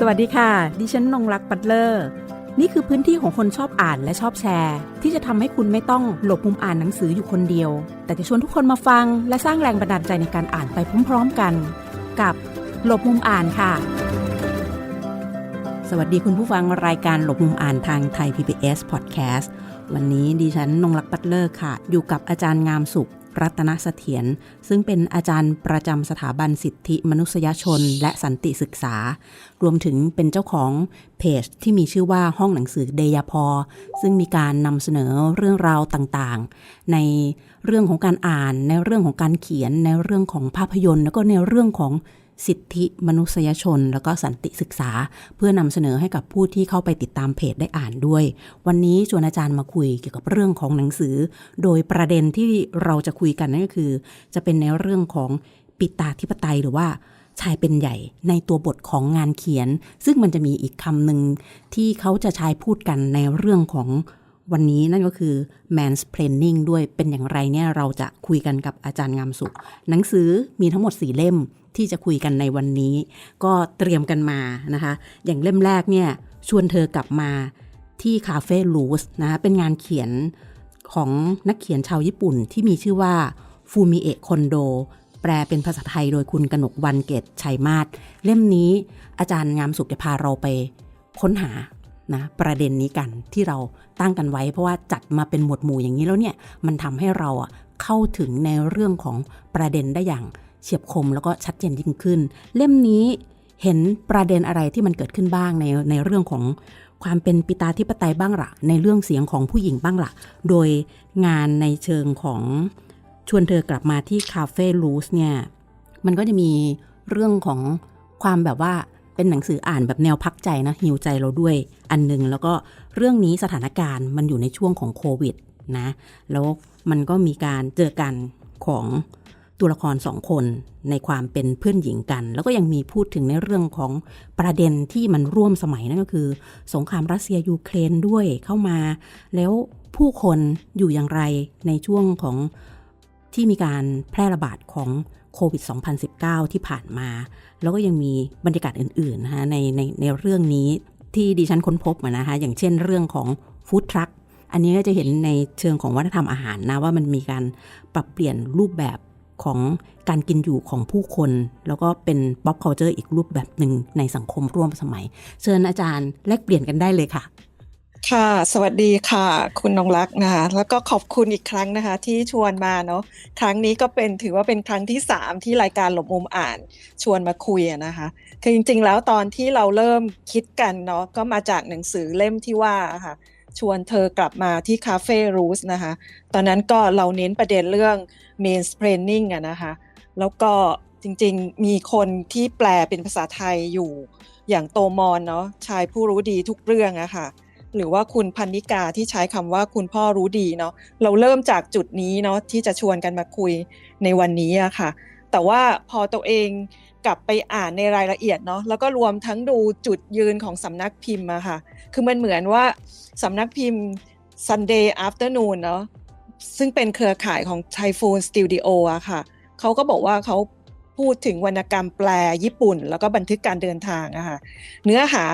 สวัสดีค่ะ ดิฉันนงรักปัตเลอร์ นี่คือพื้นที่ของคนชอบอ่านและชอบแชร์ ที่จะทำให้คุณไม่ต้องหลบมุมอ่านหนังสืออยู่คนเดียว แต่จะชวนทุกคนมาฟัง และสร้างแรงบันดาลใจในการอ่านไปพร้อมๆกัน กับหลบมุมอ่านค่ะ สวัสดีคุณผู้ฟังรายการหลบมุมอ่านทางไทย PBS Podcast วันนี้ดิฉันนงรักปัตเลอร์ค่ะ อยู่กับอาจารย์งามสุข รัตนเสถียรซึ่งเป็นอาจารย์ประจำสถาบันสิทธิมนุษยชน และสันติศึกษา รวมถึงเป็นเจ้าของเพจที่มีชื่อว่าห้องหนังสือเดยพอ ซึ่งมีการนำเสนอเรื่องราวต่างๆ ในเรื่องของการอ่าน ในเรื่องของการเขียน ในเรื่องของภาพยนตร์ แล้วก็ในเรื่องของ สิทธิมนุษยชน แล้วก็สันติศึกษา เพื่อนำเสนอให้กับผู้ที่เข้าไปติดตามเพจได้อ่านด้วย วันนี้ชวนอาจารย์มาคุยเกี่ยวกับเรื่องของหนังสือ โดยประเด็นที่เราจะคุยกันนั่นก็คือ จะเป็นในเรื่องของปิตาธิปไตยหรือว่าชายเป็นใหญ่ในตัวบทของงานเขียน ซึ่งมันจะมีอีกคำหนึ่งที่เขาจะใช้พูดกันในเรื่องของ วันนี้นั่นก็คือ mansplaining ด้วยเป็นอย่างไรเนี่ยเราจะคุยกันกับอาจารย์งามสุข หนังสือมีทั้งหมดสี่เล่มที่จะคุยกันในวันนี้ ก็เตรียมกันมานะคะ อย่างเล่มแรกเนี่ยชวนเธอกลับมาที่คาเฟ่ลูสนะะเป็นงานเขียนของนักเขียนชาวญี่ปุ่นที่มีชื่อว่าฟูมิเอะคอนโดแปลเป็นภาษาไทยโดยคุณกนกวันเกตชัยมาศเล่มนี้อาจารย์งามสุขจะพาเราไปค้นหา นะประเด็นนี้กันที่เราตั้งกันไว้ เพราะว่าจัดมาเป็นหมวดหมู่อย่างนี้แล้วเนี่ยมันทำให้เราอะเข้าถึงในเรื่องของประเด็นได้อย่างเฉียบคมแล้วก็ชัดเจนยิ่งขึ้น เล่มนี้เห็นประเด็นอะไรที่มันเกิดขึ้นบ้างในในเรื่องของความเป็นปิตาธิปไตยบ้างละในเรื่องเสียงของผู้หญิงบ้างละโดยงานในเชิงของชวนเธอกลับมาที่คาเฟ่ลูสเนี่ยมันก็จะมีเรื่องของความแบบว่า เป็นหนังสืออ่านแบบแนวพักใจนะหิวใจเราด้วยอันหนึง แล้วก็เรื่องนี้สถานการณ์มันอยู่ในช่วงของโควิดนะ แล้วมันก็มีการเจอกันของตัวละครสองคนในความเป็นเพื่อนหญิงกัน แล้วก็ยังมีพูดถึงในเรื่องของประเด็นที่มันร่วมสมัยนั่นก็คือ สงครามรัสเซียยูเครนด้วยเข้ามา แล้วผู้คนอยู่อย่างไรในช่วงของที่มีการแพร่ระบาดของโควิด 2019 ที่ผ่านมา แล้วก็ยังมีบรรยากาศอื่นๆนะคะในในในเรื่องนี้ที่ดิฉันค้นพบนะคะอย่างเช่นเรื่องของฟู้ดทรัคอันนี้ก็จะเห็นในเชิงของวัฒนธรรมอาหารนะว่ามันมีการปรับเปลี่ยนรูปแบบของการกินอยู่ของผู้คน แล้วก็เป็น pop culture อีกรูปแบบหนึ่งในสังคมร่วมสมัย เชิญอาจารย์แลกเปลี่ยนกันได้เลยค่ะ ค่ะ สวัสดีค่ะ คุณนงรักนะคะแล้วก็ขอบคุณอีกครั้งนะคะ ที่ชวนมาเนาะครั้งนี้ก็เป็นถือว่าเป็นครั้งที่สามที่รายการหลบมุมอ่านชวนมาคุยนะคะ คือจริงๆ แล้วตอนที่เราเริ่มคิดกันเนาะก็มาจากหนังสือเล่มที่ว่าค่ะ ชวนเธอกลับมาที่คาเฟ่รูสนะคะ ตอนนั้นก็เราเน้นประเด็นเรื่อง mansplaining อะนะคะ แล้วก็จริงๆ มีคนที่แปลเป็นภาษาไทยอยู่อย่างโตมอนเนาะชายผู้รู้ดีทุกเรื่องอะค่ะ หรือว่าคุณพันนิกาที่ใช้คำว่าคุณพ่อรู้ดีเนาะเราเริ่มจากจุดนี้เนาะที่จะชวนกันมาคุยในวันนี้อะค่ะ แต่ว่าพอตัวเองกลับไปอ่านในรายละเอียดเนาะแล้วก็รวมทั้งดูจุดยืนของสำนักพิมพ์อะค่ะ คือมันเหมือนว่าสำนักพิมพ์ Sunday Afternoon เนาะซึ่งเป็นเครือข่ายของ Typhoon Studio อะค่ะเขาก็บอกว่าเขาพูดถึงวรรณกรรมแปลญี่ปุ่น แล้วก็บันทึกการเดินทางอะค่ะเนื้อหา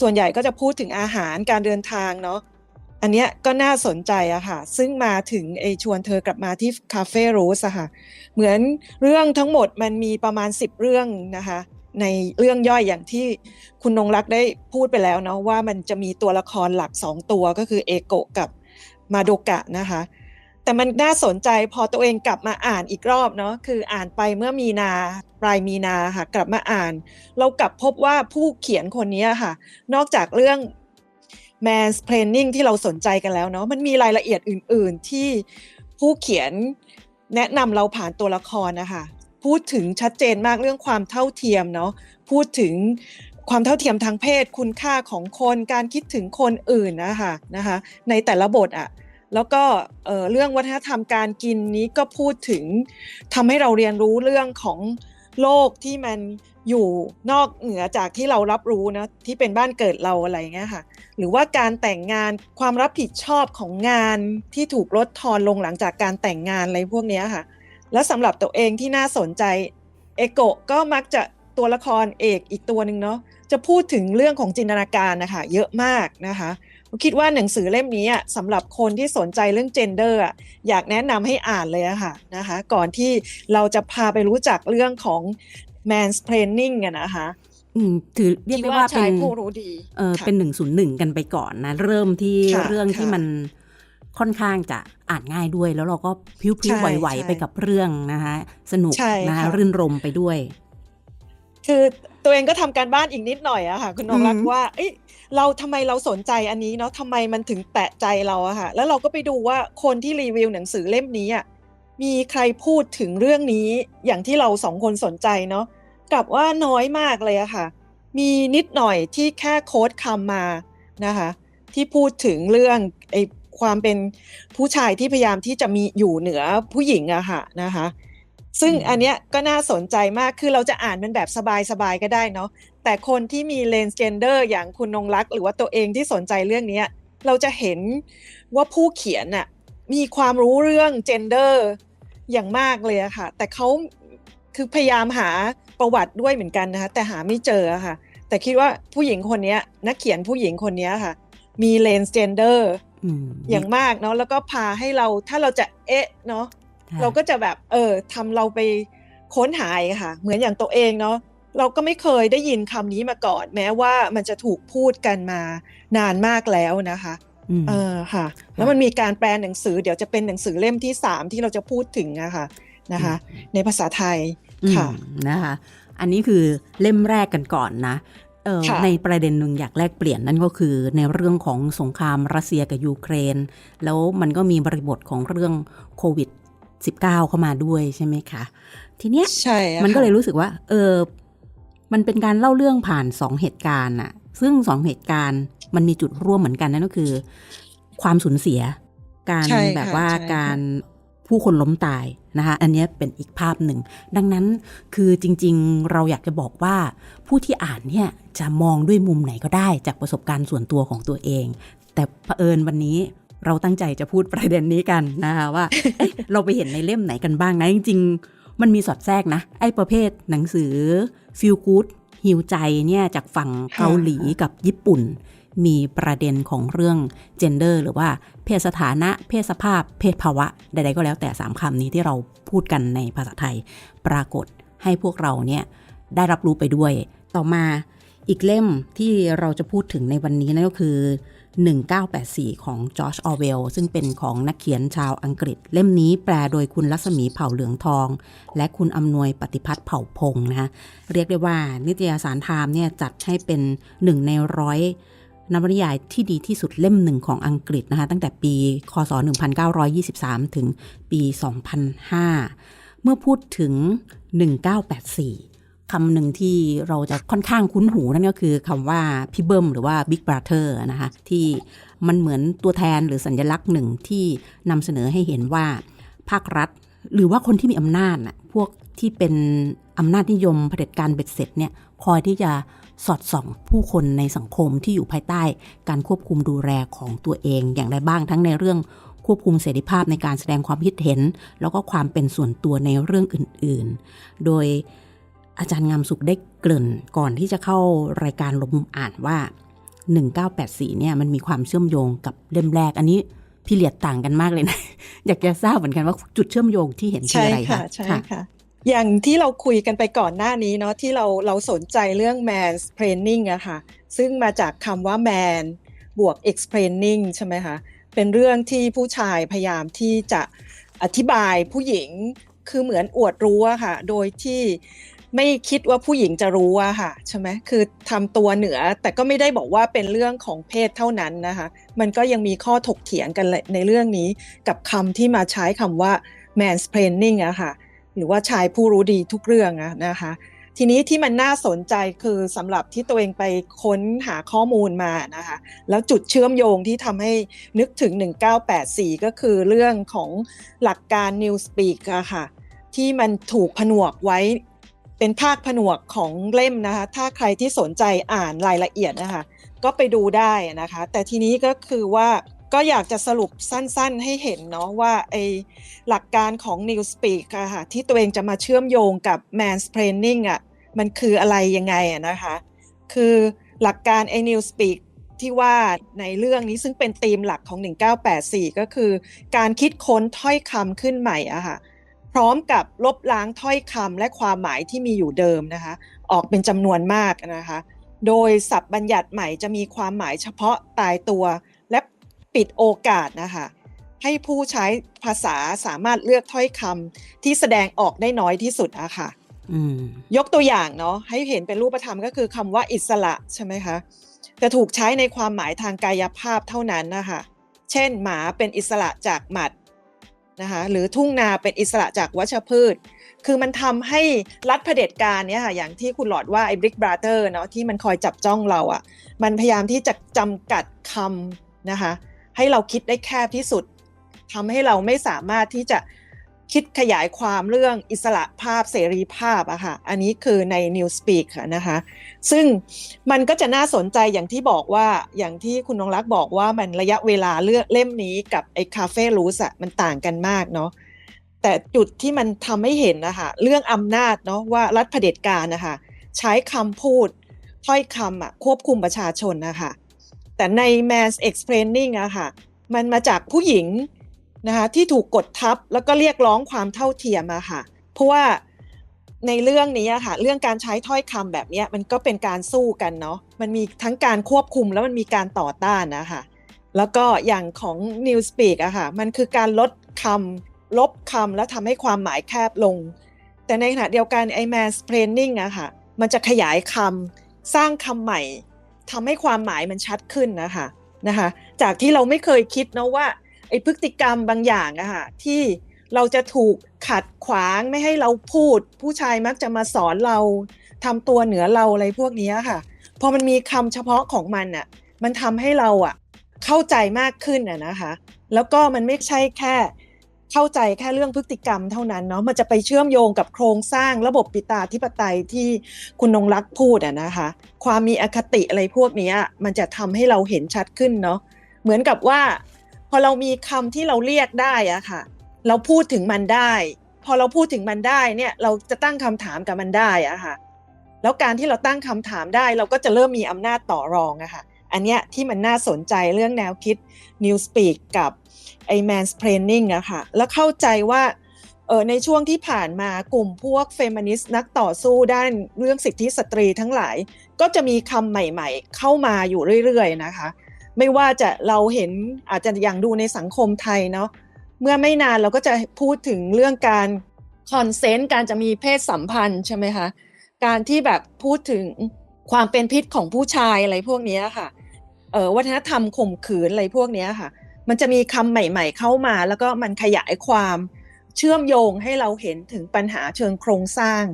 ส่วนใหญ่ก็จะพูดถึงอาหารการเดินทางเนาะอันเนี้ยก็น่าสนใจอะค่ะ ซึ่งมาถึงไอชวนเธอกลับมาที่คาเฟ่โรสอะค่ะ เหมือนเรื่องทั้งหมดมันมีประมาณ 10 เรื่องนะคะ ในเรื่องย่อยอย่างที่คุณนงรักได้พูดไปแล้วเนาะว่ามันจะมีตัวละครหลัก 2 ตัวก็คือเอโกะกับมาโดกะนะคะ แต่มันน่าสนใจพอตัวเองกลับมาอ่านอีกรอบเนาะคืออ่านไปเมื่อมีนาปลายมีนาค่ะ กลับมาอ่าน เรากลับพบว่าผู้เขียนคนนี้ค่ะ นอกจากเรื่อง mansplaining ที่เราสนใจกันแล้วเนาะมันมีรายละเอียดอื่น ๆ ที่ผู้เขียนแนะนำเราผ่านตัวละครนะคะพูดถึงชัดเจนมากเรื่องความเท่าเทียมเนาะพูดถึงความเท่าเทียมทางเพศคุณค่าของคนการคิดถึงคนอื่นนะคะนะคะ ในแต่ละบทอะ แล้วก็เรื่องวัฒนธรรมการกินนี้ก็พูดถึงทำให้เราเรียนรู้เรื่องของโลกที่มันอยู่นอกเหนือจากที่เรารับรู้นะที่เป็นบ้านเกิดเราอะไรเงี้ยค่ะ หรือว่าการแต่งงานความรับผิดชอบของงานที่ถูกลดทอนลงหลังจากการแต่งงานอะไรพวกนี้ค่ะ แล้วสำหรับตัวเองที่น่าสนใจเอโกะก็มักจะตัวละครเอกอีกตัวหนึ่งเนาะจะพูดถึงเรื่องของจินตนาการนะคะเยอะมากนะคะ คิดว่าหนังสือเล่มนี้สำหรับคนที่สนใจเรื่อง gender อะอยากแนะนำให้อ่านเลยอะค่ะนะคะ ก่อนที่เราจะพาไปรู้จักเรื่องของ mansplaining อะนะคะอืมถือเรียกได้ว่าชาเป็ยนผู้รู้ดีเออค่ะเป็นหนึ่งศูนย์หนึ่งกันไปก่อนนะ เริ่มที่ค่ะเรื่องที่ค่ะมันค่อนข้างจะอ่านง่ายด้วย แล้วเราก็พิ้วใช่ๆไหวใช่ๆไปกับเรื่องนะคะสนุกใช่นะคะค่ะรื่นรมไปด้วย คือตัวเองก็ทำการบ้านอีกนิดหน่อยอะค่ะ คุณนงรักอืมว่า เราทำไมเราสนใจอันนี้เนาะทำไมมันถึงแตะใจเราอะค่ะแล้วเราก็ไปดูว่าคนที่รีวิวหนังสือเล่มนี้อะมีใครพูดถึงเรื่องนี้อย่างที่เราสองคนสนใจเนาะกลับว่าน้อยมากเลยอะค่ะ มีนิดหน่อยที่แค่โค้ดคำมานะคะ ที่พูดถึงเรื่องไอความเป็นผู้ชายที่พยายามที่จะมีอยู่เหนือผู้หญิงอะค่ะนะคะ ซึ่งอันเนี้ยก็น่าสนใจมากคือเราจะอ่านมันแบบสบายๆก็ได้เนาะ แต่คนที่มีเลนส์เจนเดอร์อย่างคุณนงรัก หรือว่าตัวเองที่สนใจเรื่องเนี้ยเราจะเห็นว่าผู้เขียนน่ะมีความรู้เรื่องเจนเดอร์อย่างมากเลยอะค่ะ แต่เขาคือพยายามหาประวัติด้วยเหมือนกันนะคะแต่หาไม่เจออะค่ะ แต่คิดว่าผู้หญิงคนเนี้ยนักเขียนผู้หญิงคนเนี้ยค่ะ มีเลนส์เจนเดอร์อืมอย่างมากเนาะแล้วก็พาให้เราถ้าเราจะเอ๊ะเนาะค่ะเราก็จะแบบเออทำเราไปค้นหาอีกค่ะ เหมือนอย่างตัวเองเนาะ เราก็ไม่เคยได้ยินคำนี้มาก่อน แม้ว่ามันจะถูกพูดกันมานานมากแล้วนะคะอืมเออค่ะ แล้วมันมีการแปลหนังสือเดี๋ยวจะเป็นหนังสือเล่มที่สามที่เราจะพูดถึงอะค่ะนะคะ ในภาษาไทยอืมค่ะนะคะ อันนี้คือเล่มแรกกันก่อนนะเออค่ะในประเด็นหนึ่งอยากแลกเปลี่ยนนั่นก็คือในเรื่องของสงครามรัสเซียกับยูเครน แล้วมันก็มีบริบทของเรื่องโควิด -19 เข้ามาด้วยใช่ไหมคะ ทีเนี้ยใช่อะมันก็ค่ะเลยรู้สึกว่า เออ มันเป็นการเล่าเรื่องผ่านสองเหตุการณ์น่ะซึ่งสองเหตุการณ์มันมีจุดร่วมเหมือนกันนั่นก็คือ ความสูญเสีย การใช่ค่ะแบบว่าใช่ค่ะการผู้คนล้มตายนะคะ อันเนี้ยเป็นอีกภาพหนึ่ง ดังนั้นคือจริงๆ เราอยากจะบอกว่าผู้ที่อ่านเนี่ยจะมองด้วยมุมไหนก็ได้จากประสบการณ์ส่วนตัวของตัวเอง แต่เผอิญวันนี้เราตั้งใจจะพูดประเด็นนี้กันนะคะว่าเอ๊ะเราไปเห็นในเล่มไหนกันบ้างนะจริงๆ มันมีสอดแทรกนะ ไอ้ประเภทหนังสือ feel good ฮิวใจเนี่ยจากฝั่งเกาหลีกับญี่ปุ่น มีประเด็นของเรื่อง gender หรือว่าเพศสถานะ เพศสภาพ เพศภาวะ ใดๆก็แล้วแต่สามคำนี้ที่เราพูดกันในภาษาไทย ปรากฏให้พวกเราเนี่ยได้รับรู้ไปด้วย ต่อมาอีกเล่มที่เราจะพูดถึงในวันนี้นั่นก็คือ 1984 ของจอร์จออเวลซึ่งเป็นของนักเขียนชาวอังกฤษ เล่มนี้แปลโดยคุณรัศมีเผ่าเหลืองทอง และคุณอำนวยปฏิพัฒน์เผ่าพงนะคะเรียกได้ว่านิตยสารไทม์เนี่ยจัดให้เป็นหนึ่งในร้อยนวนิยายที่ดีที่สุดเล่มหนึ่งของอังกฤษนะคะตั้งแต่ปีคศ 1923 ถึงปี 2005 เมื่อพูดถึง 1984 คำหนึ่งที่เราจะค่อนข้างคุ้นหูนั่นก็คือคำว่าพี่เบิ้มหรือว่า Big Brother นะคะที่มันเหมือนตัวแทนหรือสัญลักษณ์หนึ่งที่นำเสนอให้เห็นว่าภาครัฐ หรือว่าคนที่มีอำนาจน่ะพวกที่เป็นอำนาจนิยมเผด็จการเบ็ดเสร็จเนี่ยคอยที่จะสอดส่องผู้คนในสังคมที่อยู่ภายใต้ การควบคุมดูแลของตัวเองอย่างไรบ้างทั้งในเรื่องควบคุมเสรีภาพในการแสดงความคิดเห็น แล้วก็ความเป็นส่วนตัวในเรื่องอื่น ๆ โดย อาจารย์งามสุขได้เกริ่นก่อนที่จะเข้ารายการลมมุมอ่านว่า 1984เนี่ยมันมีความเชื่อมโยงกับเล่มแรก อันนี้พี่เลียดต่างกันมากเลยนะ อยากจะทราบเหมือนกันว่าจุดเชื่อมโยงที่เห็นคืออะไรค่ะใช่ค่ะอย่างที่เราคุยกันไปก่อนหน้านี้เนาะที่เราเราสนใจเรื่อง mansplaining อะค่ะ ซึ่งมาจากคำว่า man บวก explaining ใช่ไหมคะ เป็นเรื่องที่ผู้ชายพยายามที่จะอธิบายผู้หญิงคือเหมือนอวดรู้อะค่ะ โดยที่ ไม่คิดว่าผู้หญิงจะรู้อะค่ะใช่ไหมคือทำตัวเหนือแต่ก็ไม่ได้บอกว่าเป็นเรื่องของเพศเท่านั้นนะคะ มันก็ยังมีข้อถกเถียงกันในเรื่องนี้กับคำที่มาใช้คำว่า mansplaining อะค่ะ หรือว่าชายผู้รู้ดีทุกเรื่องอะนะคะ ทีนี้ที่มันน่าสนใจคือสำหรับที่ตัวเองไปค้นหาข้อมูลมานะคะ แล้วจุดเชื่อมโยงที่ทำให้นึกถึง 1984 ก็คือเรื่องของหลักการ Newspeak อะค่ะที่มันถูกผนวกไว้ เป็นภาคผนวกของเล่มนะคะ ถ้าใครที่สนใจอ่านรายละเอียดนะคะ ก็ไปดูได้นะคะ แต่ทีนี้ก็คือว่าก็อยากจะสรุปสั้นๆให้เห็นเนาะว่าไอหลักการของ Newspeak อะค่ะที่ตัวเองจะมาเชื่อมโยงกับ mansplaining อะมันคืออะไรยังไงอะนะคะ คือหลักการ a New Speak ที่ว่าในเรื่องนี้ซึ่งเป็นธีมหลักของ 1984 ก็คือ การคิดค้นถ้อยคำขึ้นใหม่อะค่ะ ร้อมกับลบล้างถ้อยคำและความหมายที่มีอยู่เดิมนะคะ ออกเป็นจำนวนมากนะคะ โดยศัพท์บัญญัติใหม่จะมีความหมายเฉพาะตายตัว และปิดโอกาสนะคะให้ผู้ใช้ภาษาสามารถเลือกถ้อยคำที่แสดงออกได้น้อยที่สุดอะค่ะอืมยกตัวอย่างเนาะให้เห็นเป็นรูปธรรมก็คือคำว่าอิสระใช่ไหมคะจะถูกใช้ในความหมายทางกายภาพเท่านั้นนะคะเช่น หมาเป็นอิสระจากหมัด นะคะหรือทุ่งนาเป็นอิสระจากวัชพืช คือมันทำให้รัฐเผด็จการเนี่ยค่ะอย่างที่คุณหลอดว่าไอ้บริกบราเตอร์เนาะที่มันคอยจับจ้องเราอะ่ะมันพยายามที่จะจำกัดคำนะคะให้เราคิดได้แคบที่สุดทำให้เราไม่สามารถที่จะ คิดขยายความเรื่องอิสระภาพเสรีภาพอะค่ะ อันนี้คือใน New Speak ค่ะนะคะ ซึ่งมันก็จะน่าสนใจอย่างที่บอกว่าอย่างที่คุณนงรักบอกว่ามันระยะเวลาเลือกเล่มนี้กับไอ้คาเฟ่รูสอะมันต่างกันมากเนาะแต่จุดที่มันทำให้เห็นนะคะเรื่องอำนาจเนาะว่ารัฐเผด็จการนะคะใช้คำพูดถ้อยคำอะควบคุมประชาชนนะคะแต่ใน Mass Explaining อะค่ะมันมาจากผู้หญิง นะคะที่ถูกกดทับแล้วก็เรียกร้องความเท่าเทียมอะค่ะ เพราะว่าในเรื่องนี้อะค่ะ เรื่องการใช้ถ้อยคำแบบนี้มันก็เป็นการสู้กันเนาะมันมีทั้งการควบคุมแล้วมันมีการต่อต้านนะคะแล้วก็อย่างของ Newspeak อะค่ะ มันคือการลดคำลบคำแล้วทำให้ความหมายแคบลง แต่ในขณะเดียวกันไอ้ mansplaining อะค่ะ มันจะขยายคำสร้างคำใหม่ทำให้ความหมายมันชัดขึ้นนะคะนะคะ จากที่เราไม่เคยคิดนะว่า ไอ้พฤติกรรมบางอย่างอะค่ะที่เราจะถูกขัดขวางไม่ให้เราพูด ผู้ชายมักจะมาสอนเราทำตัวเหนือเราอะไรพวกนี้ค่ะพอมันมีคำเฉพาะของมันอะมันทำให้เราอะเข้าใจมากขึ้นอะนะคะ แล้วก็มันไม่ใช่แค่เข้าใจแค่เรื่องพฤติกรรมเท่านั้นเนาะมันจะไปเชื่อมโยงกับโครงสร้างระบบปิตาธิปไตยที่คุณนงรักพูดอะนะคะ ความมีอคติอะไรพวกนี้มันจะทำให้เราเห็นชัดขึ้นเนาะเหมือนกับว่า พอเรามีคำที่เราเรียกได้อะค่ะ เราพูดถึงมันได้ พอเราพูดถึงมันได้เนี่ยเราจะตั้งคำถามกับมันได้อะค่ะ แล้วการที่เราตั้งคำถามได้ เราก็จะเริ่มมีอำนาจต่อรองอะค่ะ อันเนี้ยที่มันน่าสนใจเรื่องแนวคิด New Speak กับไอ้ mansplaining อะค่ะ แล้วเข้าใจว่าเออในช่วงที่ผ่านมากลุ่มพวกเฟมินิสต์นักต่อสู้ด้านเรื่องสิทธิสตรีทั้งหลาย ก็จะมีคำใหม่ๆ เข้ามาอยู่เรื่อยๆนะคะ ไม่ว่าจะเราเห็นอาจจะอย่างดูในสังคมไทยเนาะเมื่อไม่นานเราก็จะพูดถึงเรื่องการคอนเซนต์การจะมีเพศสัมพันธ์ใช่ไหมคะการที่แบบพูดถึงความเป็นพิษของผู้ชายอะไรพวกนี้ค่ะเออวัฒนธรรมข่มขืนอะไรพวกนี้ค่ะ มันจะมีคำใหม่ ๆ เข้ามา แล้วก็มันขยายความเชื่อมโยงให้เราเห็นถึงปัญหาเชิงโครงสร้าง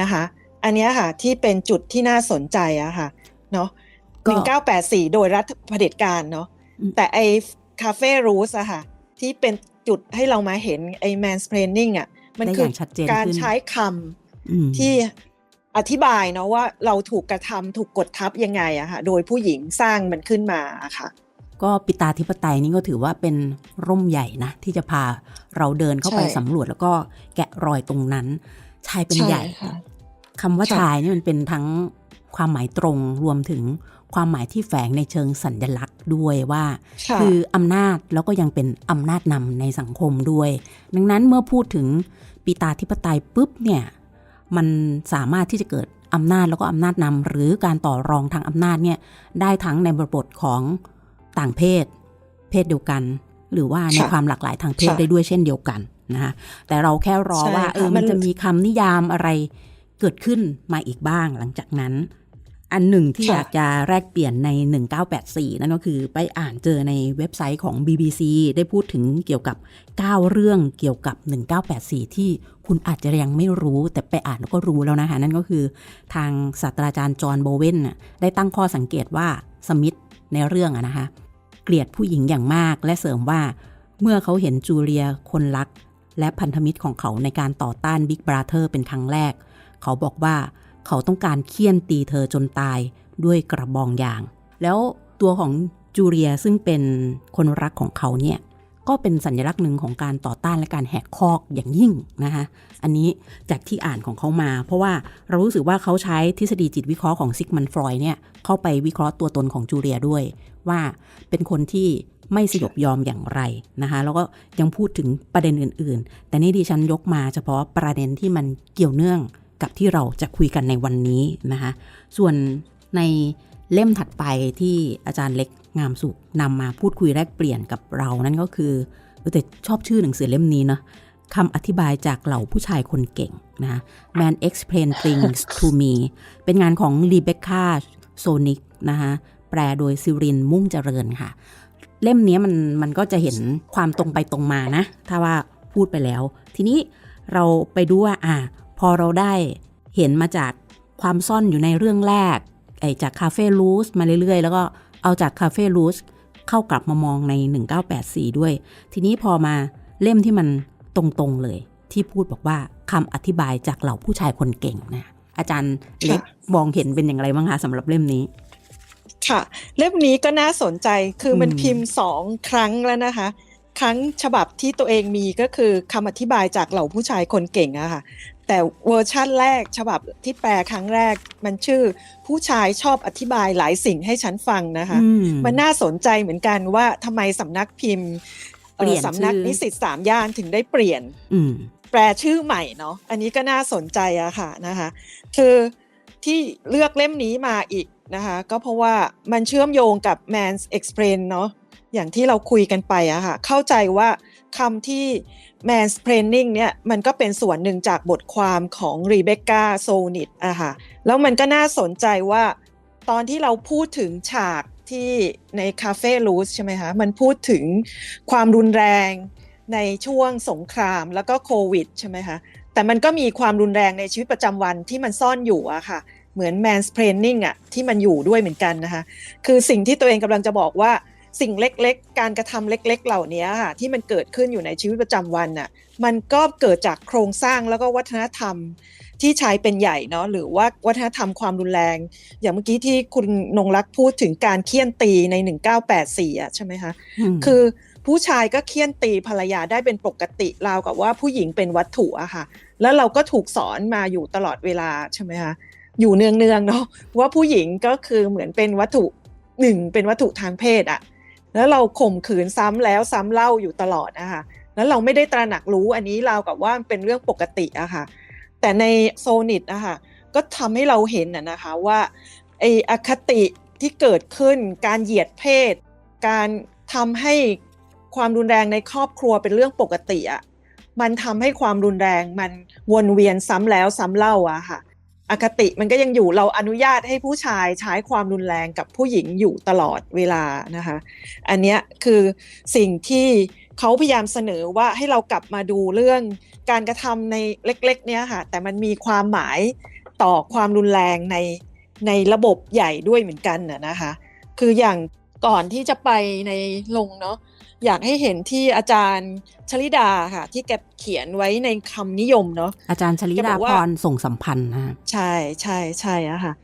นะคะ อันนี้ค่ะที่เป็นจุดที่น่าสนใจอะค่ะเนาะ ก็1984โดยรัฐเผด็จการเนาะอืมแต่ไอ้คาเฟ่รูสอะค่ะ ที่เป็นจุดให้เรามาเห็นไอ้ mansplaining อะมันได้คืออย่างชัดเจนการขึ้นใช้คอืมำที่อธิบายเนาะว่าเราถูกกระทำถูกกดทับยังไงอะค่ะ โดยผู้หญิงสร้างมันขึ้นมาอะค่ะ ก็ปิตาธิปไตยนี่ก็ถือว่าเป็นร่มใหญ่นะ ที่จะพาเราเดินเข้าไปใช่สำรวจแล้วก็แกะรอยตรงนั้น ชายเป็นใช่ใหญ่ค่ะคำว่าค่ะชายนี่มันเป็นทั้งความหมายตรงรวมถึง ความหมายที่แฝงในเชิงสัญลักษณ์ด้วยว่าค่ะคืออำนาจแล้วก็ยังเป็นอำนาจนำในสังคมด้วย ดังนั้นเมื่อพูดถึงปีตาธิปไตยปุ๊บเนี่ยมันสามารถที่จะเกิดอำนาจแล้วก็อำนาจนำหรือการต่อรองทางอำนาจเนี่ยได้ทั้งในบริบทของต่างเพศ เพศเดียวกัน หรือว่าในค่ะความหลากหลายทางเพศค่ะได้ด้วยเช่นเดียวกันนะคะแต่เราแค่รอใช่ว่าค่ะเออมัมันนจะมีคำนิยามอะไรเกิดขึ้นมาอีกบ้างหลังจากนั้น อันหนึ่งที่ค่ะอยากจะแลกเปลี่ยนใน 1984 นั่นก็คือไปอ่านเจอในเว็บไซต์ของ BBC ได้พูดถึงเกี่ยวกับ 9 เรื่องเกี่ยวกับ 1984 ที่คุณอาจจะยังไม่รู้แต่ไปอ่านแล้วก็รู้แล้วนะคะ นั่นก็คือทางศาสตราจารย์จอห์นโบเวนน่ะได้ตั้งข้อสังเกตว่าสมิธในเรื่องอะนะคะ เกลียดผู้หญิงอย่างมากและเสริมว่าเมื่อเขาเห็นจูเลียคนรัก และพันธมิตรของเขาในการต่อต้านบิ๊กบราเธอร์เป็นครั้งแรก เขาบอกว่า เขาต้องการเคี่ยนตีเธอจนตายด้วยกระบองยาง แล้วตัวของจูเลียซึ่งเป็นคนรักของเขาเนี่ยก็เป็นสัญลักษณ์หนึ่งของการต่อต้านและการแหกคอกอย่างยิ่งนะคะอันนี้จากที่อ่านของเขามา เพราะว่าเรารู้สึกว่าเขาใช้ทฤษฎีจิตวิเคราะห์ของซิกมันฟรอยด์เนี่ยเข้าไปวิเคราะห์ตัวตนของจูเลียด้วย ว่าเป็นคนที่ไม่สยบยอมอย่างไรนะคะแล้วก็ยังพูดถึงประเด็นอื่น ๆ แต่นี่ดิฉันยกมาเฉพาะประเด็นที่มันเกี่ยวเนื่อง กับที่เราจะคุยกันในวันนี้นะคะ ส่วนในเล่มถัดไปที่อาจารย์เล็กงามสุขนำมาพูดคุยแลกเปลี่ยนกับเรานั่นก็คือแต่ชอบชื่อหนังสือเล่มนี้เนาะคำอธิบายจากเหล่าผู้ชายคนเก่งนะคะ Man Explain Things to Me เป็นงานของ Rebecca Sonic นะคะแปลโดยซิรินมุ่งเจริญค่ะ เล่มนี้มันมันก็จะเห็นความตรงไปตรงมานะ ถ้าว่าพูดไปแล้ว ทีนี้เราไปดูว่าอ่า พอเราได้เห็นมาจากความซ่อนอยู่ในเรื่องแรกไอ้จากคาเฟ่ลูสมาเรื่อยๆ แล้วก็เอาจากคาเฟ่ลูสเข้ากลับมามองใน 1984 ด้วย ทีนี้พอมาเล่มที่มันตรงๆเลย ที่พูดบอกว่าคำอธิบายจากเหล่าผู้ชายคนเก่งนะอาจารย์เล็กมองเห็นเป็นอย่างไรบ้างคะสำหรับเล่มนี้ ค่ะ เล่มนี้ก็น่าสนใจคือมันอืมพิมพ์สองครั้งแล้วนะคะ ครั้งฉบับที่ตัวเองมีก็คือคำอธิบายจากเหล่าผู้ชายคนเก่งอะค่ะ แต่เวอร์ชั่นแรกฉบับที่แปลครั้งแรก มันชื่อ ผู้ชายชอบอธิบายหลายสิ่งให้ฉันฟังนะคะอืมันน่าสนใจเหมือนกันว่าทำไมสำนักพิมพ์เอ่อเปลี่ยนสำนักชื่อนิสิตสามย่านถึงได้เปลี่ยนอืมแปลชื่อใหม่เนาะอันนี้ก็น่าสนใจอะค่ะนะคะ คือที่เลือกเล่มนี้มาอีกนะคะ ก็เพราะว่ามันเชื่อมโยงกับ Man's Explain เนาะ อย่างที่เราคุยกันไปอะค่ะเข้าใจว่าคำที่ mansplaining เนี่ยมันก็เป็นส่วนหนึ่งจากบทความของ Rebecca Solnit อะค่ะแล้วมันก็น่าสนใจว่า ตอนที่เราพูดถึงฉากที่ในคาเฟ่ลูสใช่ไหมคะมันพูดถึงความรุนแรงในช่วงสงครามแล้วก็โควิดใช่ไหมคะแต่มันก็มีความรุนแรงในชีวิตประจำวันที่มันซ่อนอยู่อะค่ะ เหมือน mansplaining อะที่มันอยู่ด้วยเหมือนกันนะคะ คือสิ่งที่ตัวเองกำลังจะบอกว่า สิ่งเล็กๆ การกระทำเล็ก ๆ เหล่านี้ค่ะที่มันเกิดขึ้นอยู่ในชีวิตประจำวันน่ะมันก็เกิดจากโครงสร้างแล้วก็วัฒนธรรมที่ใช้เป็นใหญ่เนาะหรือว่าวัฒนธรรมความรุนแรง อย่างเมื่อกี้ที่คุณนงรักพูดถึงการเคี่ยนตีใน 1984อะใช่ไหมคะมคือผู้ชายก็เคี่ยนตีภรรยาได้เป็นปกติราวกับว่าผู้หญิงเป็นวัตถุอะค่ะ แล้วเราก็ถูกสอนมาอยู่ตลอดเวลาใช่ไหมคะอยู่เนืองๆเนาะว่าผู้หญิงก็คือเหมือนเป็นวัตถุหนึ่งเป็นวัตถุทางเพศอะ แล้วเราข่มขืนซ้ำแล้วซ้ำเล่าอยู่ตลอดนะคะแล้วเราไม่ได้ตระหนักรู้อันนี้เรากับว่ามันเป็นเรื่องปกติอะค่ะ แต่ในโซนิตอะคะก็ทำให้เราเห็นนะคะว่าไออคติที่เกิดขึ้นการเหยียดเพศ การทำให้ความรุนแรงในครอบครัวเป็นเรื่องปกติอะมันทำให้ความรุนแรงมันวนเวียนซ้ำแล้วซ้ำเล่าอะค่ะ อคติมันก็ยังอยู่เราอนุญาตให้ผู้ชายใช้ความรุนแรงกับผู้หญิงอยู่ตลอดเวลานะคะ อันเนี้ยคือสิ่งที่เขาพยายามเสนอว่าให้เรากลับมาดูเรื่องการกระทำในเล็กๆเนี้ยค่ะ แต่มันมีความหมายต่อความรุนแรงในในระบบใหญ่ด้วยเหมือนกันน่ะนะคะ คืออย่าง ก่อนที่จะไปในลงเนาะอยากให้เห็นที่อาจารย์ชลิดาค่ะ ที่แกเขียนไว้ในคำนิยมเนาะอาจารย์ชลิจะดาบอกพว่ารส่งสัมพันธ์นะใช่ใช่ใช่อะค่ะ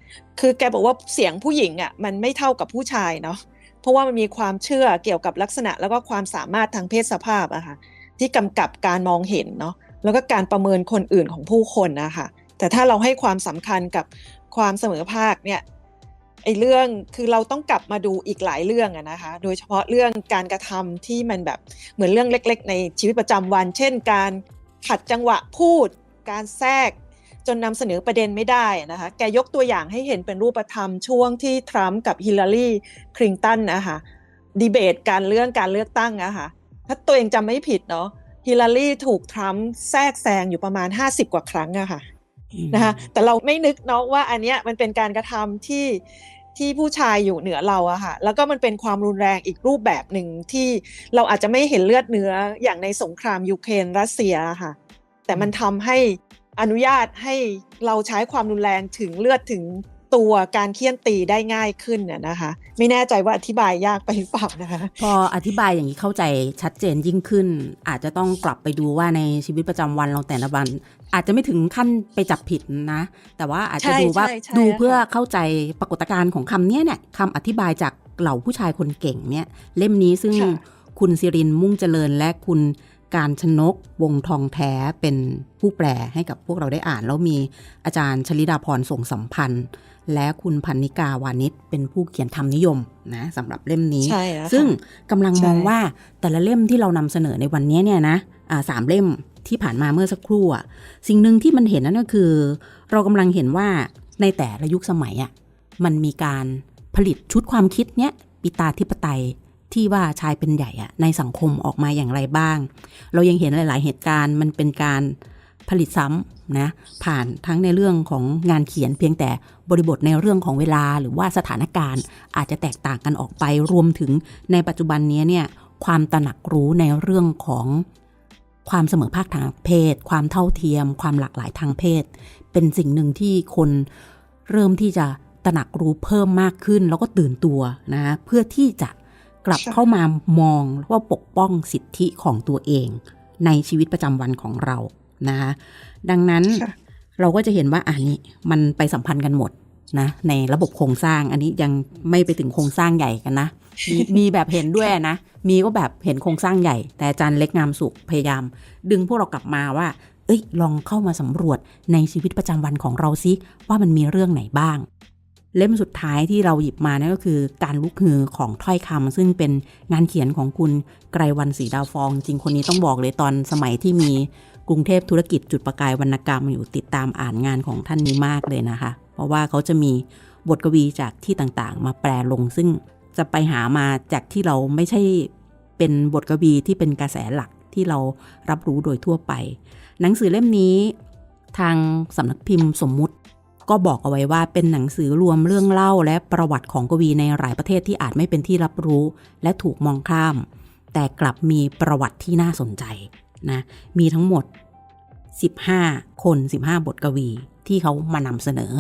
คือแกบอกว่าเสียงผู้หญิงอะมันไม่เท่ากับผู้ชายเนาะเพราะว่ามันมีความเชื่อเกี่ยวกับลักษณะแล้วก็ความสามารถทางเพศสภาพอะค่ะ ที่กำกับการมองเห็นเนาะแล้วก็การประเมินคนอื่นของผู้คนนะคะแต่ถ้าเราให้ความสำคัญกับความเสมอภาคเนี่ย ไอ้เรื่องคือเราต้องกลับมาดูอีกหลายเรื่องอะนะคะ โดยเฉพาะเรื่องการกระทำที่มันแบบเหมือนเรื่องเล็ก ๆ ในชีวิตประจำวัน เช่น การขัดจังหวะพูด การแทรกจนนำเสนอประเด็นไม่ได้นะคะ แกยกตัวอย่างให้เห็นเป็นรูปธรรมช่วงที่ทรัมป์กับฮิลลารีคลินตันนะคะดีเบตการเรื่องการเลือกตั้งอะค่ะถ้าตัวเองจำไม่ผิดเนาะฮิลลารีถูกทรัมป์แทรกแซงอยู่ประมาณ 50 กว่าครั้งอะค่ะ นะคะแต่เราไม่นึกเนาะว่าอันเนี้ยมันเป็นการกระทำที่ที่ผู้ชายอยู่เหนือเราอะค่ะแล้วก็มันเป็นความรุนแรงอีกรูปแบบหนึ่งที่เราอาจจะไม่เห็นเลือดเนื้ออย่างในสงครามยูเครนรัสเซียอะค่ะ แต่มันทำให้อนุญาตให้เราใช้ความรุนแรงถึงเลือดถึงตัวการเคี่ยนตีได้ง่ายขึ้นน่ะนะคะ ไม่แน่ใจว่าอธิบายยากไปหรือเปล่านะคะ พออธิบายอย่างนี้เข้าใจชัดเจนยิ่งขึ้น อาจจะต้องกลับไปดูว่าในชีวิตประจำวันเราแต่ละวัน อาจจะไม่ถึงขั้นไปจับผิดนะ แต่ว่าอาจจะใช่ดูว่าใช่ใช่ดูค่ะเพื่อเข้าใจปรากฏการณ์ของคำเนี้ยเนี่ยคำอธิบายจากเหล่าผู้ชายคนเก่งเนี่ย เล่มนี้ซึ่งค่ะคุณสิรินมุ่งเจริญและคุณการชนกวงทองแท้เป็นผู้แปลให้กับพวกเราได้อ่าน แล้วมีอาจารย์ชลิดาพรส่งสัมพันธ์ และคุณพันนิกาวานิชเป็นผู้เขียนธรรมนิยมนะสำหรับเล่มนี้ใช่แล้วค่ะซึ่งกำลังมองใช่ว่าแต่ละเล่มที่เรานำเสนอในวันนี้เนี่ยนะอ่าสามเล่ม ที่ผ่านมาเมื่อสักครู่อะสิ่งหนึ่งที่มันเห็นนั่นก็คือ เรากำลังเห็นว่าในแต่ละยุคสมัยอะมันมีการผลิตชุดความคิดเนี้ยปิตาธิปไตยที่ว่าชายเป็นใหญ่อะในสังคมออกมาอย่างไรบ้าง เรายังเห็นหลาย ๆ เหตุการณ์มันเป็นการผลิตซ้ำนะผ่านทั้งในเรื่องของงานเขียนเพียงแต่บริบทในเรื่องของเวลาหรือว่าสถานการณ์อาจจะแตกต่างกันออกไปรวมถึงในปัจจุบันนี้เนี่ยความตระหนักรู้ในเรื่องของ ความเสมอภาคทางเพศ ความเท่าเทียม ความหลากหลายทางเพศ เป็นสิ่งหนึ่งที่คนเริ่มที่จะตระหนักรู้เพิ่มมากขึ้น แล้วก็ตื่นตัวนะเพื่อที่จะกลับใช่เข้ามามองว่าปกป้องสิทธิของตัวเอง ในชีวิตประจำวันของเรานะคะดังนั้นค่ะเราก็จะเห็นว่าอันนี้มันไปสัมพันธ์กันหมดนะในระบบโครงสร้างอันนี้ยังไม่ไปถึงโครงสร้างใหญ่กันนะ มีมีแบบเห็นด้วยนะ มีก็แบบเห็นโครงสร้างใหญ่ แต่อาจารย์เล็กงามสุขพยายาม ดึงพวกเรากลับมาว่า เอ้ย ลองเข้ามาสำรวจในชีวิตประจำวันของเราซิว่ามันมีเรื่องไหนบ้าง เล่มสุดท้ายที่เราหยิบมานั่นก็คือ การลุกฮือของถ้อยคำซึ่งเป็นงานเขียนของคุณไกรวันศรีดาวฟอง จริงคนนี้ต้องบอกเลยตอนสมัยที่มีกรุงเทพธุรกิจจุดประกายวรรณกรรมอยู่ติดตามอ่านงานของท่านนี้มากเลยนะคะ เพราะว่าเขาจะมีบทกวีจากที่ต่างๆ มาแปลลงซึ่ง จะไปหามาจากที่เราไม่ใช่เป็นบทกวีที่เป็นกระแสหลักที่เรารับรู้โดยทั่วไป หนังสือเล่มนี้ทางสำนักพิมพ์สมมุติ ก็บอกเอาไว้ว่าเป็นหนังสือรวมเรื่องเล่าและประวัติของกวีในหลายประเทศที่อาจไม่เป็นที่รับรู้ และถูกมองข้าม แต่กลับมีประวัติที่น่าสนใจนะมีทั้งหมด 15 คน 15 บทกวีที่เขามานำเสนอ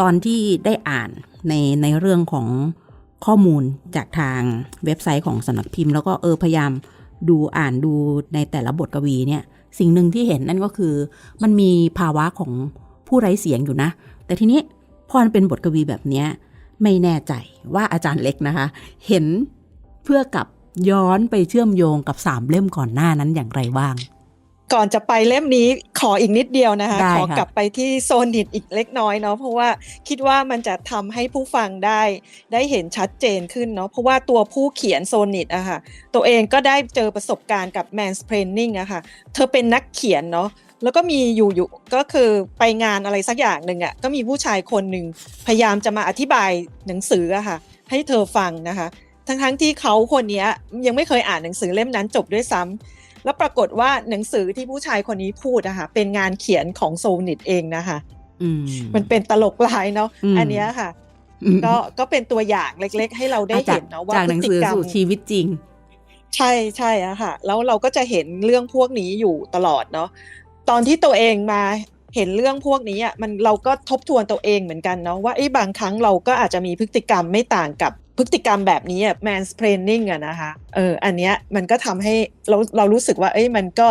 ตอนที่ได้อ่านในในเรื่องของ ข้อมูลจากทางเว็บไซต์ของสำนักพิมพ์ แล้วก็เออพยายามดูอ่านดูในแต่ละบทกวีเนี่ย สิ่งหนึ่งที่เห็นนั่นก็คือ มันมีภาวะของผู้ไร้เสียงอยู่นะ แต่ทีนี้พอมันเป็นบทกวีแบบนี้ไม่แน่ใจว่าอาจารย์เล็กนะคะ เห็นเพื่อกับย้อนไปเชื่อมโยงกับสามเล่มก่อนหน้านั้นอย่างไรบ้าง ก่อนจะไปเล่มนี้ขออีกนิดเดียวนะคะได้ขอค่ะกลับไปที่โซนิตอีกเล็กน้อยเนาะเพราะว่าคิดว่ามันจะทำให้ผู้ฟังได้ ได้เห็นชัดเจนขึ้นเนาะเพราะว่าตัวผู้เขียนโซนิตอะค่ะตัวเองก็ได้เจอประสบการณ์กับ mansplaining อะค่ะเธอเป็นนักเขียนเนาะแล้วก็มีอยู่อยู่ก็คือไปงานอะไรสักอย่างหนึ่งอะก็มีผู้ชายคนหนึ่งพยายามจะมาอธิบายหนังสืออะค่ะให้เธอฟังนะคะ ทั้งๆที่เขาคนเนี้ยยังไม่เคยอ่านหนังสือเล่มนั้นจบด้วยซ้ำ แล้วปรากฏว่าหนังสือที่ผู้ชายคนนี้พูดนะคะเป็นงานเขียนของโซนิตเองนะคะอืมมันเป็นตลกลายเนาะอืมอันเนี้ยค่ะอืมก็ก็เป็นตัวอย่างเล็ก ๆ ให้เราได้อะจาเห็กนเนาะว่าจากหนังสือพฤติกรรมสู่ชีวิตจริง ใช่ใช่อะค่ะ แล้วเราก็จะเห็นเรื่องพวกนี้อยู่ตลอดเนาะตอนที่ตัวเองมาเห็นเรื่องพวกนี้อะมันเราก็ทบทวนตัวเองเหมือนกันเนาะว่าไอ้ยบางครั้งเราก็อาจจะมีพฤติกรรมไม่ต่างกับ พฤติกรรมแบบนี้อะ mansplaining อะนะคะเอออันเนี้ยมันก็ทำให้เราเรารู้สึกว่า เอ้ยมันก็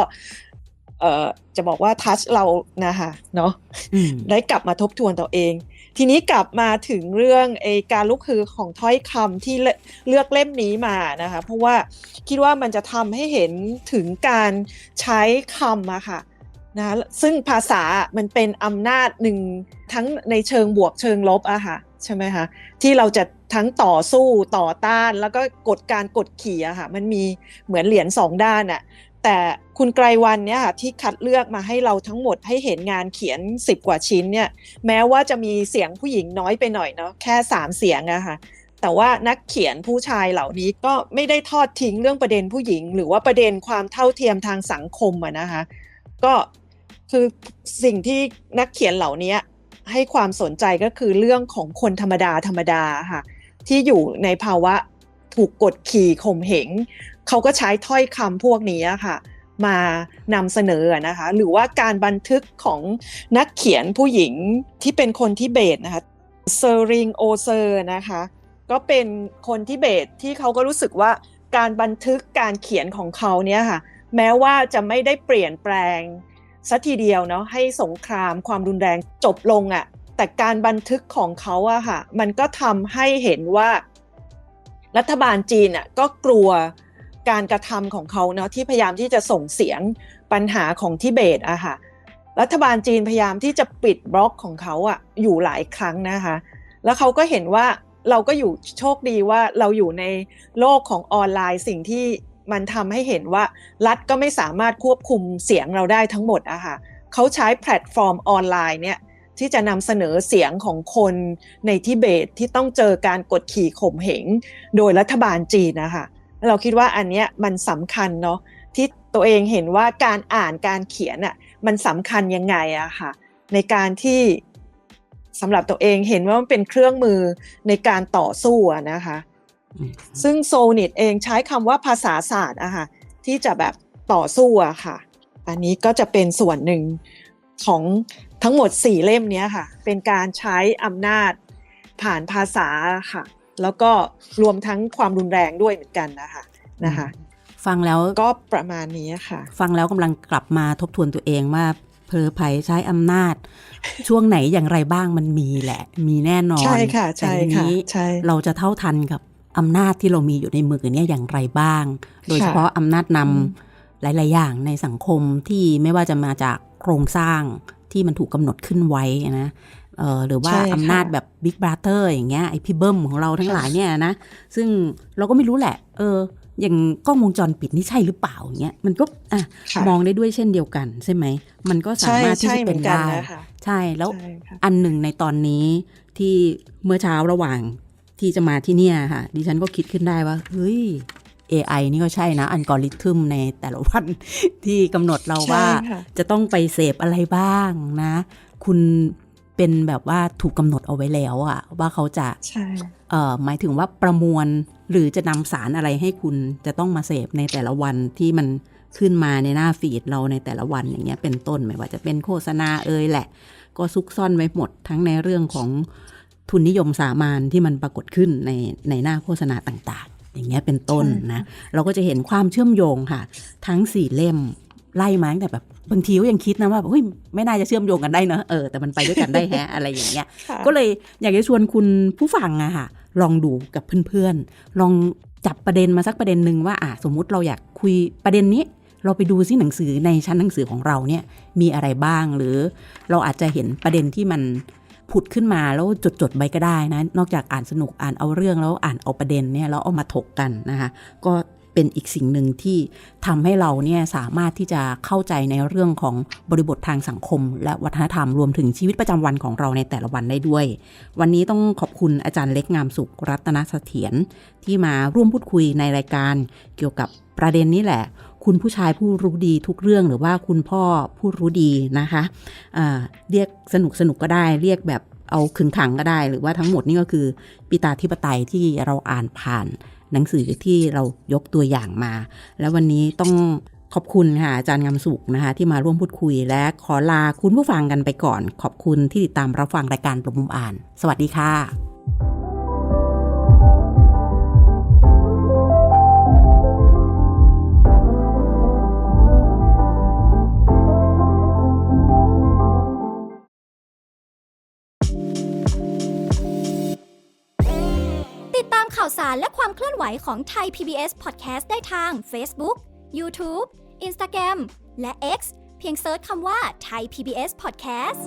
เอ่อจะบอกว่าทัชเรานะคะเนาะอืมได้กลับมาทบทวนตัวเอง ทีนี้กลับมาถึงเรื่องไอการลุกคือของถ้อยคำที่เลืเลือกเล่มนี้มานะคะ เพราะว่าคิดว่ามันจะทำให้เห็นถึงการใช้คำอะค่ะ นะซึ่งภาษามันเป็นอำนาจหนึ่งทั้งในเชิงบวกเชิงลบอะค่ะใช่ไหมคะที่เราจะทั้งต่อสู้ต่อต้านแล้วก็กดการกดขี่อะค่ะมันมีเหมือนเหรียญสองด้านอะแต่คุณไกรวันเนี่ยค่ะที่คัดเลือกมาให้เราทั้งหมดให้เห็นงานเขียน 10 กว่าชิ้นเนี่ยแม้ว่าจะมีเสียงผู้หญิงน้อยไปหน่อยเนาะแค่ 3 เสียงอะค่ะแต่ว่านักเขียนผู้ชายเหล่านี้ก็ไม่ได้ทอดทิ้งเรื่องประเด็นผู้หญิง หรือว่าประเด็นความเท่าเทียมทางสังคมอะนะคะก็ คือสิ่งที่นักเขียนเหล่านี้ให้ความสนใจก็คือเรื่องของคนธรรมดาธรรมดาค่ะ ที่อยู่ในภาวะถูกกดขี่ข่มเหงเขาก็ใช้ถ้อยคำพวกนี้ค่ะ มานำเสนอนะคะ หรือว่าการบันทึกของนักเขียนผู้หญิงที่เป็นคนทิเบตนะคะเซอริงโอเซอร์นะคะ ก็เป็นคนทิเบตที่เขาก็รู้สึกว่าการบันทึกการเขียนของเขาเนี่ยค่ะ แม้ว่าจะไม่ได้เปลี่ยนแปลง สัทีเดียวเนาะให้สงครามความรุนแรงจบลงอะ่ะแต่การบันทึกของเขาอะค่ะ มันก็ทำให้เห็นว่า รัฐบาลจีนอะก็กลัวการกระทำของเขาเนาะที่พยายามที่จะส่งเสียงปัญหาของทิเบตอะค่ะรัฐบาลจีนพยายามที่จะปิดบล็อกของเขาอะอยู่หลายครั้งนะคะ แล้วเขาก็เห็นว่าเราก็อยู่โชคดีว่าเราอยู่ในโลกของออนไลน์สิ่งที่ มันทำให้เห็นว่ารัฐก็ไม่สามารถควบคุมเสียงเราได้ทั้งหมดอะค่ะเขาใช้แพลตฟอร์มออนไลน์เนี่ยที่จะนำเสนอเสียงของคนในทิเบตที่ต้องเจอการกดขี่ข่มเหงโดยรัฐบาลจีนนะคะเราคิดว่าอันเนี้ยมันสำคัญเนาะที่ตัวเองเห็นว่าการอ่านการเขียนอะมันสำคัญยังไงอะค่ะในการที่สำหรับตัวเองเห็นว่ามันเป็นเครื่องมือในการต่อสู้นะคะ ซึ่งโซนิตเองใช้คำว่าภาษาศาสตร์อะค่ะที่จะแบบต่อสู้อะค่ะ อันนี้ก็จะเป็นส่วนหนึ่งของทั้งหมดสี่เล่มเนี้ยค่ะ เป็นการใช้อำนาจผ่านภาษาค่ะ แล้วก็รวมทั้งความรุนแรงด้วยเหมือนกันนะคะนะคะ ฟังแล้วก็ประมาณนี้ค่ะ ฟังแล้วกำลังกลับมาทบทวนตัวเองว่าเพลอไผใช้อำนาจ ช่วงไหนอย่างไรบ้างมันมีแหละ มีแน่นอนใช่ค่ะใช่แต่ทีค่ะนี้ใช่เราจะเท่าทันกับ อำนาจที่เรามีอยู่ในมือเนี่ยอย่างไรบ้าง โดยเฉพาะอำนาจนำอืมหลาย ๆ อย่างในสังคมที่ไม่ว่าจะมาจากโครงสร้างที่มันถูกกำหนดขึ้นไว้นะเออหรือว่าใช่ค่ะอำนาจแบบบิ๊กบราเ t อร์อย่างเงี้ยไอพี่เบิ้มของเราทั้งหลายเนี่ยนะ ซึ่งเราก็ไม่รู้แหละ เออ อย่างกล้องวงจรปิดนี่ใช่หรือเปล่าอย่างเงี้ยมันก็อะค่ะมองได้ด้วยเช่นเดียวกันใช่ไหม มันก็สาใช่มารถที่ใช่จะเหมืเป็อนนกันได้นะคะใช่แล้วใช่ค่ะอันหนึ่งในตอนนี้ที่เมื่อเช้าระหว่าง ที่จะมาที่เนี่ยค่ะ ดิฉันก็คิดขึ้นได้ว่า เฮ้ย AI นี่ก็ใช่นะ อัลกอริทึมในแต่ละวันที่กำหนดเราว่าใช่ค่ะจะต้องไปเสพอะไรบ้างนะ คุณเป็นแบบว่าถูกกำหนดเอาไว้แล้วอะว่าเขาจะใช่เอ่อหมายถึงว่าประมวลหรือจะนำสารอะไรให้คุณจะต้องมาเสพในแต่ละวันที่มันขึ้นมาในหน้าฟีดเราในแต่ละวันอย่างเงี้ยเป็นต้นไม่ว่าจะเป็นโฆษณาเอ่ยแหละ ก็ซุกซ่อนไว้หมดทั้งในเรื่องของ ทุนนิยมสามัญที่มันปรากฏขึ้นในในหน้าโฆษณาต่างๆ อย่างเงี้ยเป็นต้นนะเราก็จะเห็นความเชื่อมโยงค่ะ ทั้งสี่เล่มไล่มาตั้งแต่แบบบางทีก็ยังคิดนะว่าเฮ้ยไม่น่าจะเชื่อมโยงกันได้เนอะเออแต่มันไปด้วยกันได้แฮะอะไรอย่างเงี้ยค่ะก็เลยอยากจะชวนคุณผู้ฟังอะค่ะ ลองดูกับเพื่อนๆ ลองจับประเด็นมาสักประเด็นหนึ่งว่าอะสมมุติเราอยากคุยประเด็นนี้ เราไปดูซิหนังสือในชั้นหนังสือของเราเนี่ยมีอะไรบ้างหรือเราอาจจะเห็นประเด็นที่มัน ผุดขึ้นมาแล้วจดๆไว้ก็ได้นะ นอกจากอ่านสนุกอ่านเอาเรื่องแล้วอ่านเอาประเด็นเนี่ยแล้วเอามาถกกันนะคะก็เป็นอีกสิ่งหนึ่งที่ทำให้เราเนี่ยสามารถที่จะเข้าใจในเรื่องของบริบททางสังคม และวัฒนธรรมรวมถึงชีวิตประจำวันของเราในแต่ละวันได้ด้วย วันนี้ต้องขอบคุณอาจารย์เล็กงามสุขรัตนเสถียรที่มาร่วมพูดคุยในรายการเกี่ยวกับประเด็นนี้แหละ คุณผู้ชายผู้รู้ดีทุกเรื่องหรือว่าคุณพ่อผู้รู้ดีนะคะอ่าเรียกสนุกสนุกก็ได้ เรียกแบบเอาขึงขังก็ได้ หรือว่าทั้งหมดนี่ก็คือปิตาธิปไตยที่เราอ่านผ่านหนังสือที่เรายกตัวอย่างมา แล้ววันนี้ต้องขอบคุณค่ะอาจารย์งามสุขนะคะ ที่มาร่วมพูดคุยและขอลาคุณผู้ฟังกันไปก่อน ขอบคุณที่ติดตามรับฟังรายการปลมุมอ่าน สวัสดีค่ะามข่าวสารและความเคลื่อนไหวของไทย PBS Podcast ได้ทาง Facebook, YouTube, Instagram และ X เพียงเซิร์ชคำว่าไทย PBS Podcast